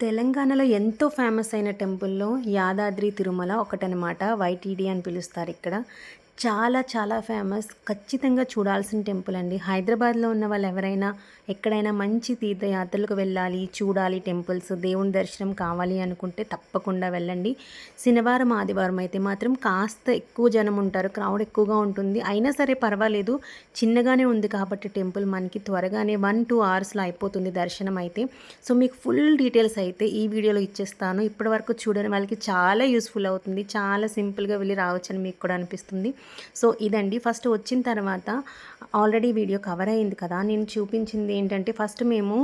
తెలంగాణలో ఎంతో ఫేమస్ అయిన టెంపుల్లో యాదాద్రి తిరుమల ఒకటనమాట వైటీడీ అని పిలుస్తారు ఇక్కడ. చాలా చాలా ఫేమస్ ఖచ్చితంగా చూడాల్సిన టెంపుల్ అండి. హైదరాబాద్లో ఉన్న వాళ్ళు ఎవరైనా ఎక్కడైనా మంచి తీర్థయాత్రలకు వెళ్ళాలి చూడాలి టెంపుల్స్ దేవుని దర్శనం కావాలి అనుకుంటే తప్పకుండా వెళ్ళండి. శనివారం ఆదివారం అయితే మాత్రం కాస్త ఎక్కువ జనం ఉంటారు క్రౌడ్ ఎక్కువగా ఉంటుంది. అయినా సరే పర్వాలేదు చిన్నగానే ఉంది కాబట్టి టెంపుల్ మనకి త్వరగానే వన్ టూ అవర్స్లో అయిపోతుంది దర్శనం అయితే. సో మీకు ఫుల్ డీటెయిల్స్ అయితే ఈ వీడియోలో ఇచ్చేస్తాను. ఇప్పటివరకు చూడని వాళ్ళకి చాలా యూస్ఫుల్ అవుతుంది చాలా సింపుల్గా వెళ్ళి రావచ్చని మీకు కూడా అనిపిస్తుంది. సో ఇదండి. ఫస్ట్ వచ్చిన తర్వాత ఆల్రెడీ వీడియో కవర్ అయింది కదా. నేను చూపించింది ఏంటంటే ఫస్ట్ మేము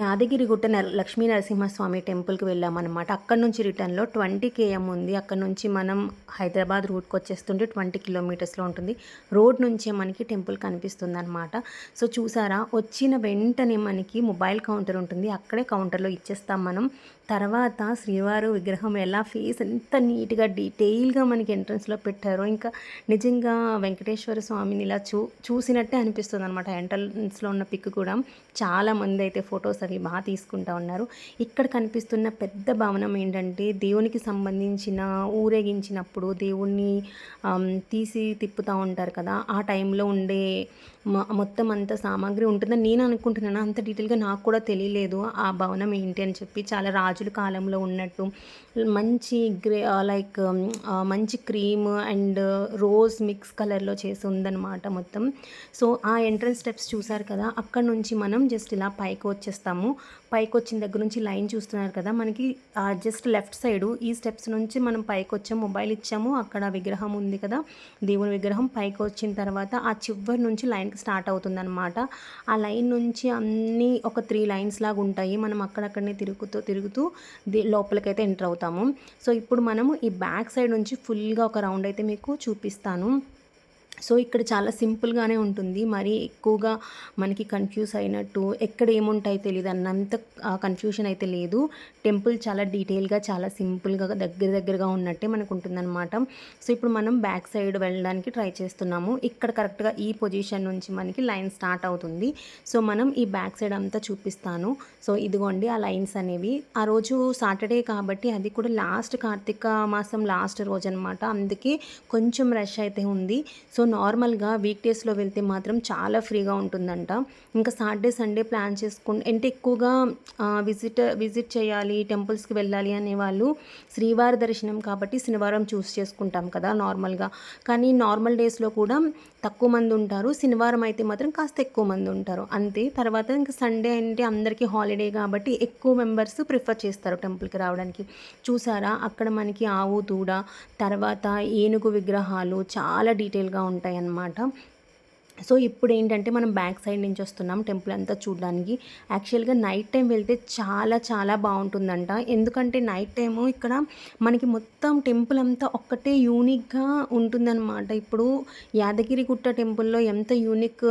యాదగిరిగుట్ట నర లక్ష్మీ నరసింహస్వామి టెంపుల్కి వెళ్ళామన్నమాట. అక్కడ నుంచి రిటర్న్లో ట్వంటీ కేఎం ఉంది. అక్కడ నుంచి మనం హైదరాబాద్ రూట్కి వచ్చేస్తుంటే ట్వంటీ కిలోమీటర్స్లో ఉంటుంది. రోడ్ నుంచే మనకి టెంపుల్ కనిపిస్తుంది అనమాట సో చూసారా? వచ్చిన వెంటనే మనకి మొబైల్ కౌంటర్ ఉంటుంది. అక్కడే కౌంటర్లో ఇచ్చేస్తాం మనం. తర్వాత శ్రీవారు విగ్రహం ఎలా ఫేస్ ఎంత నీట్గా డీటెయిల్గా మనకి ఎంట్రన్స్లో పెట్టారో ఇంకా నిజంగా వెంకటేశ్వర స్వామిని ఇలా చూ చూసినట్టే అనిపిస్తుంది అనమాట ఎంట్రన్స్లో ఉన్న పిక్ కూడా చాలామంది అయితే ఫొటోస్ అవి బాగా తీసుకుంటా ఉన్నారు. ఇక్కడ కనిపిస్తున్న పెద్ద భవనం ఏంటంటే దేవునికి సంబంధించిన ఊరేగించినప్పుడు దేవుణ్ణి తీసి తిప్పుతూ ఉంటారు కదా. ఆ టైంలో ఉండే మొత్తం అంత సామాగ్రి ఉంటుందని నేను అనుకుంటున్నాను. అంత డీటెయిల్గా నాకు కూడా తెలియలేదు. ఆ భవనం ఏంటి అని చెప్పి చాలా రాజుల కాలంలో ఉన్నట్టు మంచి గ్రే లైక్ మంచి క్రీమ్ అండ్ రోజ్ మిక్స్ కలర్లో చేసి ఉందన్నమాట మొత్తం. సో ఆ ఎంట్రన్స్ స్టెప్స్ చూసారు కదా అక్కడ నుంచి మనం జస్ట్ ఇలా పైకి వచ్చేస్తాము. పైకి వచ్చిన దగ్గర నుంచి లైన్ చూస్తున్నారు కదా మనకి జస్ట్ లెఫ్ట్ సైడు ఈ స్టెప్స్ నుంచి మనం పైకి వచ్చాము మొబైల్ ఇచ్చాము అక్కడ విగ్రహం ఉంది కదా దేవుని విగ్రహం పైకి వచ్చిన తర్వాత ఆ చివరి నుంచి లైన్ స్టార్ట్ అవుతుందన్నమాట. ఆ లైన్ నుంచి అన్నీ ఒక త్రీ లైన్స్ లాగా ఉంటాయి. మనం అక్కడక్కడనే తిరుగుతూ తిరుగుతూ లోపలికైతే ఎంటర్ అవుతాము. సో ఇప్పుడు మనము ఈ బ్యాక్ సైడ్ నుంచి ఫుల్గా ఒక రౌండ్ అయితే మీకు చూపిస్తాను. సో ఇక్కడ చాలా సింపుల్గానే ఉంటుంది. మరి ఎక్కువగా మనకి కన్ఫ్యూజ్ అయినట్టు ఎక్కడ ఏముంటాయి తెలియదు అన్నంత కన్ఫ్యూషన్ అయితే లేదు. టెంపుల్ చాలా డీటెయిల్గా చాలా సింపుల్గా దగ్గర దగ్గరగా ఉన్నట్టే మనకు ఉంటుందన్నమాట సో ఇప్పుడు మనం బ్యాక్ సైడ్ వెళ్ళడానికి ట్రై చేస్తున్నాము. ఇక్కడ కరెక్ట్గా ఈ పొజిషన్ నుంచి మనకి లైన్ స్టార్ట్ అవుతుంది. సో మనం ఈ బ్యాక్ సైడ్ అంతా చూపిస్తాను. సో ఇదిగోండి ఆ లైన్స్ అనేవి. ఆ రోజు సాటర్డే కాబట్టి అది కూడా లాస్ట్ కార్తీక మాసం లాస్ట్ రోజు అనమాట అందుకే కొంచెం రష్ అయితే ఉంది. సో నార్మల్గా వీక్ డేస్లో వెళ్తే మాత్రం చాలా ఫ్రీగా ఉంటుందంట. ఇంకా సాటర్డే సండే ప్లాన్ చేసుకుని అంటే ఎక్కువగా విజిట్ విజిట్ చేయాలి టెంపుల్స్కి వెళ్ళాలి అనే వాళ్ళు శ్రీవారి దర్శనం కాబట్టి శనివారం చూస్ చేసుకుంటాం కదా నార్మల్గా. కానీ నార్మల్ డేస్లో కూడా తక్కువ మంది ఉంటారు. శనివారం అయితే మాత్రం కాస్త ఎక్కువ మంది ఉంటారు. అంతే. తర్వాత ఇంకా సండే అంటే అందరికీ హాలిడే కాబట్టి ఎక్కువ మెంబర్స్ ప్రిఫర్ చేస్తారు టెంపుల్కి రావడానికి. చూసారా? అక్కడ మనకి ఆవు దూడ తర్వాత ఏనుగు విగ్రహాలు చాలా డీటెయిల్గా ఉంటాయి ఉంటాయన్నమాట. సో ఇప్పుడు ఏంటంటే మనం బ్యాక్ సైడ్ నుంచి వస్తున్నాం టెంపుల్ అంతా చూడడానికి. యాక్చువల్గా నైట్ టైం వెళ్తే చాలా చాలా బాగుంటుందంట. ఎందుకంటే నైట్ టైము ఇక్కడ మనకి మొత్తం టెంపుల్ అంతా ఒక్కటే యూనిక్గా ఉంటుందన్నమాట. ఇప్పుడు యాదగిరిగుట్ట టెంపుల్లో ఎంత యూనిక్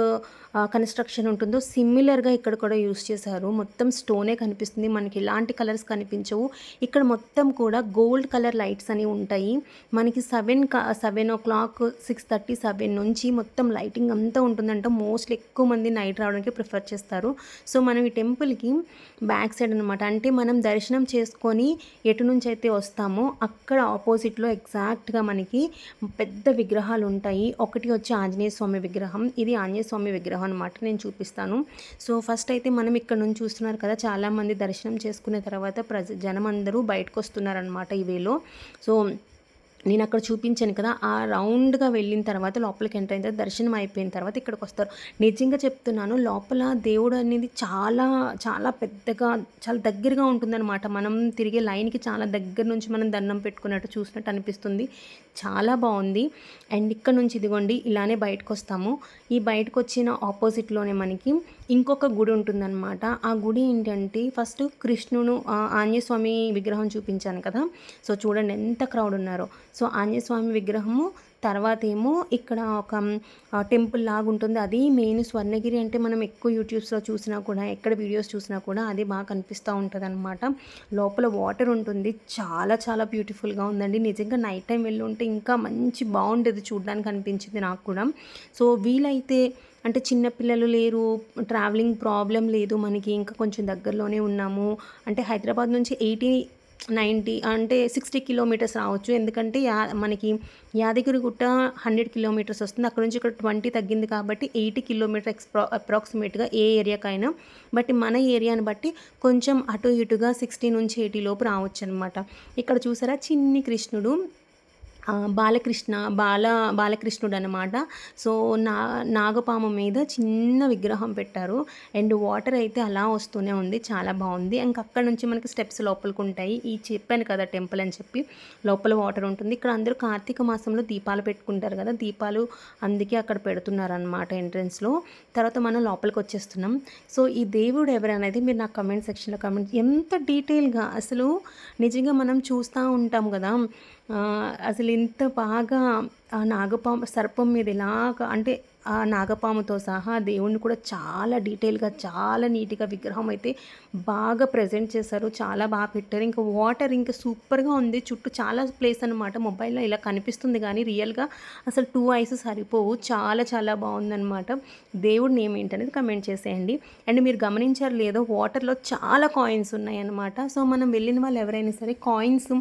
కన్స్ట్రక్షన్ ఉంటుందో సిమిలర్గా ఇక్కడ కూడా యూస్ చేశారు. మొత్తం స్టోనే కనిపిస్తుంది. మనకి ఎలాంటి కలర్స్ కనిపించవు. ఇక్కడ మొత్తం కూడా గోల్డ్ కలర్ లైట్స్ అని ఉంటాయి. మనకి seven seven o'clock six thirty seven నుంచి మొత్తం లైటింగ్ అంతా ఎంత ఉంటుందంటే మోస్ట్లీ ఎక్కువ మంది నైట్ రావడానికి ప్రిఫర్ చేస్తారు. సో మనం ఈ టెంపుల్కి బ్యాక్ సైడ్ అనమాట అంటే మనం దర్శనం చేసుకొని ఎటు నుంచి అయితే వస్తామో అక్కడ ఆపోజిట్లో ఎగ్జాక్ట్గా మనకి పెద్ద విగ్రహాలు ఉంటాయి. ఒకటి వచ్చి ఆంజనేయ స్వామి విగ్రహం. ఇది ఆంజనేయ స్వామి విగ్రహం అనమాట నేను చూపిస్తాను. సో ఫస్ట్ అయితే మనం ఇక్కడ నుంచి చూస్తున్నారు కదా చాలామంది దర్శనం చేసుకున్న తర్వాత ప్రజ జనం అందరూ బయటకు వస్తున్నారనమాట ఈ వేలో. సో నేను అక్కడ చూపించాను కదా ఆ రౌండ్గా వెళ్ళిన తర్వాత లోపలికి ఎంటర్ అయిన తర్వాత దర్శనం అయిపోయిన తర్వాత ఇక్కడికి వస్తారు. నిజంగా చెప్తున్నాను లోపల దేవుడు అనేది చాలా చాలా పెద్దగా చాలా దగ్గరగా ఉంటుందన్నమాట. మనం తిరిగే లైన్కి చాలా దగ్గర నుంచి మనం దండం పెట్టుకున్నట్టు చూసినట్టు అనిపిస్తుంది. చాలా బాగుంది. అండ్ ఇక్కడ నుంచి ఇదిగోండి ఇలానే బయటకు వస్తాము ఈ బయటకు వచ్చిన ఆపోజిట్లోనే మనకి ఇంకొక గుడి ఉంటుందన్నమాట. ఆ గుడి ఏంటంటే ఫస్ట్ కృష్ణును ఆంజనేయస్వామి విగ్రహం చూపించాను కదా. సో చూడండి ఎంత క్రౌడ్ ఉన్నారో. సో ఆంజనేయస్వామి విగ్రహము తర్వాత ఏమో ఇక్కడ ఒక టెంపుల్ లాగా ఉంటుంది అది మెయిన్ స్వర్ణగిరి అంటే మనం ఎక్కువ యూట్యూబ్స్లో చూసినా కూడా ఎక్కడ వీడియోస్ చూసినా కూడా అది బాగా కనిపిస్తూ ఉంటుంది అనమాట లోపల వాటర్ ఉంటుంది. చాలా చాలా బ్యూటిఫుల్గా ఉందండి. నిజంగా నైట్ టైం వెళ్ళి ఉంటే ఇంకా మంచి బాగుండేది చూడడానికి అనిపించింది నాకు కూడా. సో వీలైతే అంటే చిన్నపిల్లలు లేరు ట్రావెలింగ్ ప్రాబ్లం లేదు మనకి ఇంకా కొంచెం దగ్గరలోనే ఉన్నాము. అంటే హైదరాబాద్ నుంచి ఎయిటీ నైంటీ అంటే సిక్స్టీ కిలోమీటర్స్ రావచ్చు. ఎందుకంటే యా మనకి యాదగిరిగుట్ట హండ్రెడ్ కిలోమీటర్స్ వస్తుంది. అక్కడ నుంచి ఇక్కడ ట్వంటీ తగ్గింది కాబట్టి ఎయిటీ కిలోమీటర్ ఎక్స్ప్రా అప్రాక్సిమేట్గా ఏ ఏరియాకైనా. బట్ మన ఏరియాని బట్టి కొంచెం అటు ఇటుగా సిక్స్టీ నుంచి ఎయిటీ లోపు రావచ్చు అనమాట ఇక్కడ చూసారా? చిన్ని కృష్ణుడు బాలకృష్ణ బాల బాలకృష్ణుడు అనమాట సో నా నాగపామ మీద చిన్న విగ్రహం పెట్టారు. అండ్ వాటర్ అయితే అలా వస్తూనే ఉంది. చాలా బాగుంది. ఇంకా అక్కడ నుంచి మనకి స్టెప్స్ లోపలికి ఉంటాయి ఈ చెప్పాను కదా టెంపుల్ అని చెప్పి లోపల వాటర్ ఉంటుంది. ఇక్కడ అందరూ కార్తీక మాసంలో దీపాలు పెట్టుకుంటారు కదా. దీపాలు అందుకే అక్కడ పెడుతున్నారు అనమాట ఎంట్రన్స్లో తర్వాత మనం లోపలికి వచ్చేస్తున్నాం. సో ఈ దేవుడు ఎవరనేది మీరు నాకు కమెంట్ సెక్షన్లో కమెంట్ ఎంత డీటెయిల్గా అసలు నిజంగా మనం చూస్తూ ఉంటాం కదా. అసలు ఇంత బాగా ఆ నాగపాము సర్పం మీద ఇలాగ అంటే ఆ నాగపాముతో సహా దేవుణ్ణి కూడా చాలా డీటెయిల్గా చాలా నీట్గా విగ్రహం అయితే బాగా ప్రజెంట్ చేశారు. చాలా బాగా పెట్టారు. ఇంకా వాటర్ ఇంకా సూపర్గా ఉంది. చుట్టూ చాలా ప్లేస్ అనమాట మొబైల్లో ఇలా కనిపిస్తుంది కానీ రియల్గా అసలు టూ ఐస్ సరిపోవు. చాలా చాలా బాగుందనమాట దేవుడి నేమ్ ఏంటనేది కమెంట్ చేసేయండి. అండ్ మీరు గమనించారు లేదో వాటర్లో చాలా కాయిన్స్ ఉన్నాయన్నమాట. సో మనం వెళ్ళిన వాళ్ళు ఎవరైనా సరే కాయిన్స్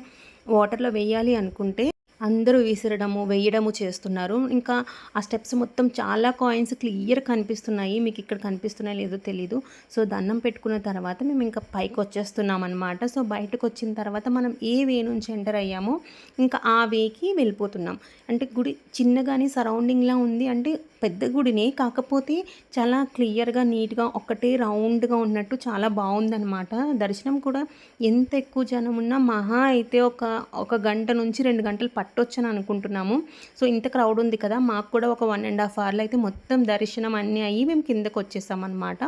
వాటర్లో వేయాలి అనుకుంటే అందరూ విసరడము వేయడము చేస్తున్నారు. ఇంకా ఆ స్టెప్స్ మొత్తం చాలా కాయిన్స్ క్లియర్ కనిపిస్తున్నాయి. మీకు ఇక్కడ కనిపిస్తున్నాయి లేదో తెలీదు. సో దండం పెట్టుకున్న తర్వాత మేము ఇంకా పైకి వచ్చేస్తున్నాం అనమాట సో బయటకు వచ్చిన తర్వాత మనం ఏ వే నుంచి ఎంటర్ అయ్యామో ఇంకా ఆ వేకి వెళ్ళిపోతున్నాం. అంటే గుడి చిన్నగానే సరౌండింగ్లా ఉంది. అంటే పెద్ద గుడినే కాకపోతే చాలా క్లియర్గా నీట్గా ఒకటే రౌండ్గా ఉన్నట్టు చాలా బాగుందనమాట దర్శనం కూడా ఎంత ఎక్కువ జనం ఉన్నా మహా అయితే ఒక ఒక గంట నుంచి రెండు గంటలు పట్టొచ్చని అనుకుంటున్నాము. సో ఇంత క్రౌడ్ ఉంది కదా మాకు కూడా ఒక వన్ అండ్ హాఫ్ అవర్లో అయితే మొత్తం దర్శనం అన్నీ అయ్యి మేము కిందకు వచ్చేసాం అనమాట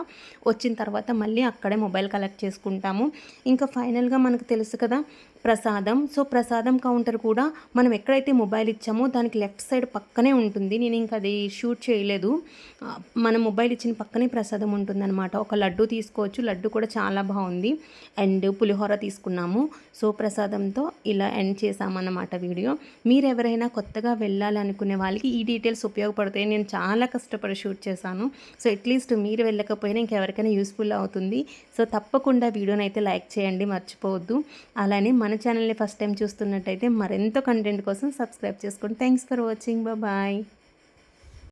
వచ్చిన తర్వాత మళ్ళీ అక్కడే మొబైల్ కలెక్ట్ చేసుకుంటాము. ఇంకా ఫైనల్గా మనకు తెలుసు కదా ప్రసాదం. సో ప్రసాదం కౌంటర్ కూడా మనం ఎక్కడైతే మొబైల్ ఇచ్చామో దానికి లెఫ్ట్ సైడ్ పక్కనే ఉంటుంది. నేను ఇంకా అది షూట్ చేయలేదు. మన మొబైల్ ఇచ్చిన పక్కనే ప్రసాదం ఉంటుందన్నమాట. ఒక లడ్డు తీసుకోవచ్చు. లడ్డు కూడా చాలా బాగుంది. అండ్ పులిహోర తీసుకున్నాము. సో ప్రసాదంతో ఇలా ఎండ్ చేసామన్నమాట వీడియో. మీరు ఎవరైనా కొత్తగా వెళ్ళాలనుకునే వాళ్ళకి ఈ డీటెయిల్స్ ఉపయోగపడతాయి. నేను చాలా కష్టపడి షూట్ చేశాను. సో అట్లీస్ట్ మీరు వెళ్ళకపోయినా ఇంకెవరికైనా యూస్ఫుల్ అవుతుంది. సో తప్పకుండా వీడియోని అయితే లైక్ చేయండి మర్చిపోవద్దు. అలానే మన ఛానల్ని ఫస్ట్ టైం చూస్తున్నట్టయితే మరెంతో కంటెంట్ కోసం సబ్స్క్రైబ్ చేసుకోండి. Thanks for watching bye